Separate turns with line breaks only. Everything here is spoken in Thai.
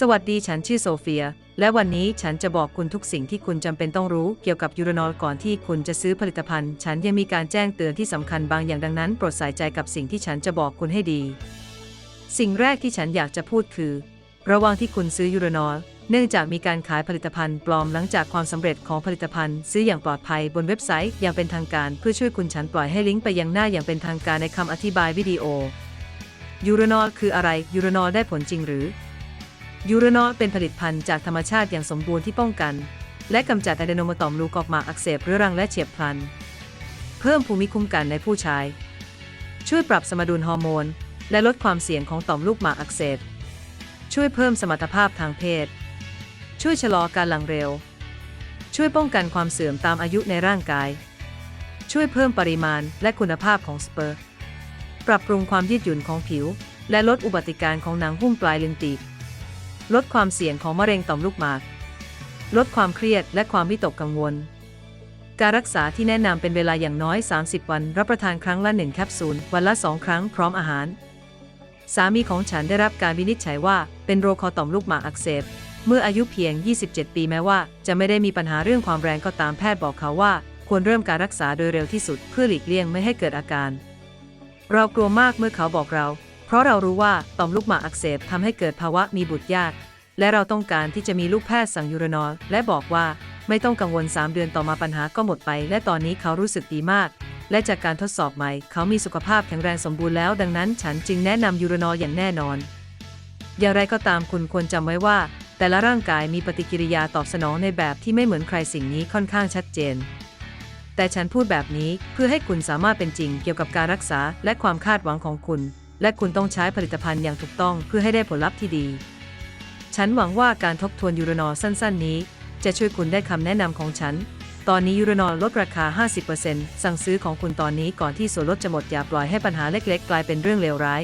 สวัสดีฉันชื่อโซเฟีย และวันนี้ฉันจะบอกคุณทุกสิ่งที่คุณจำเป็นต้องรู้เกี่ยวกับยูรานอลก่อนที่คุณจะซื้อผลิตภัณฑ์ ฉันยังมีการแจ้งเตือนที่สำคัญบางอย่างดังนั้น โปรดใส่ใจกับสิ่งที่ฉันจะบอกคุณให้ดี สิ่งแรกที่ฉันอยากจะพูดคือ ระวังที่คุณซื้อยูรานอลเนื่องจากมีการขายผลิตภัณฑ์ปลอมหลังจากความสำเร็จของผลิตภัณฑ์ซื้ออย่างปลอดภัยบนเว็บไซต์อย่างเป็นทางการเพื่อช่วยคุณฉันปล่อยให้ลิงก์ไปยังหน้าอย่างเป็นทางการในคำอธิบายวิดีโอยูรานอลคืออะไรยูรานอลได้ผลจริงหรือ ยูรานอเป็นผลิตภัณฑ์จากธรรมชาติอย่างสมบูรณ์ที่ป้องกัน และกำจัดอะเดโนมาตอมลูกออกหมากอักเสบเรื้อรังและเฉียบพลัน เพิ่มภูมิคุ้มกันในผู้ใช้ ช่วยปรับสมดุลฮอร์โมน และลดความเสี่ยงของต่อมลูกหมากอักเสบ ช่วยเพิ่มสมรรถภาพทางเพศ ช่วยชะลอการหลังเร็ว ช่วยป้องกันความเสื่อมตามอายุในร่างกาย ช่วยเพิ่มปริมาณและคุณภาพของสเปิร์ปรับปรุงความยืดหยุ่นของผิว และลดอุบัติการของหนังหุ้มปลายลิ้นปีก ลดความเสี่ยงของมะเร็งต่อมลูกหมาก ลดความเครียดและความวิตกกังวล การรักษาที่แนะนำเป็นเวลาอย่างน้อย 30 วัน รับประทานครั้งละ 1 แคปซูล วันละ 2 ครั้งพร้อมอาหาร สามีของฉันได้รับการวินิจฉัยว่าเป็นโรคคอต่อมลูกหมากอักเสบ เมื่ออายุเพียง 27 ปีแม้ว่า จะไม่ได้มีปัญหาเรื่องความแรงก็ตามแพทย์บอกเขาว่า ควรเริ่มการรักษาโดยเร็วที่สุดเพื่อหลีกเลี่ยงไม่ให้เกิดอาการ เรากลัวมากเมื่อเขาบอกเรา ราะเรารู้ว่าต่อมลูกหมากอักเสบทำให้เกิดภาวะมีบุตรยาก และเราต้องการที่จะมีลูกแพทย์สั่งยูรนอลและบอกว่าไม่ต้องกังวล 3 เดือนต่อมาปัญหาก็หมดไป และตอนนี้เขารู้สึกดีมาก และจากการทดสอบใหม่ เขามีสุขภาพแข็งแรงสมบูรณ์แล้ว ดังนั้นฉันจึงแนะนำยูรนอลอย่างแน่นอน อย่างไรก็ตามคุณควรจำไว้ว่า แต่ละร่างกายมีปฏิกิริยาตอบสนองในแบบที่ไม่เหมือนใครสิ่งนี้ค่อนข้างชัดเจน แต่ฉันพูดแบบนี้เพื่อให้คุณสามารถเป็นจริงเกี่ยวกับการรักษาและความคาดหวังของคุณ และคุณต้องใช้ผลิตภัณฑ์อย่างถูกต้องเพื่อให้ได้ผลลัพธ์ที่ดี ฉันหวังว่าการทบทวนยูรนอลสั้น ๆ นี้ จะช่วยคุณได้คำแนะนำของฉัน ตอนนี้ยูรนอลลดราคา 50%สั่งซื้อของคุณตอนนี้ก่อนที่ส่วนลดจะหมดอย่าปล่อยให้ปัญหาเล็ก ๆ กลายเป็นเรื่องเลวร้าย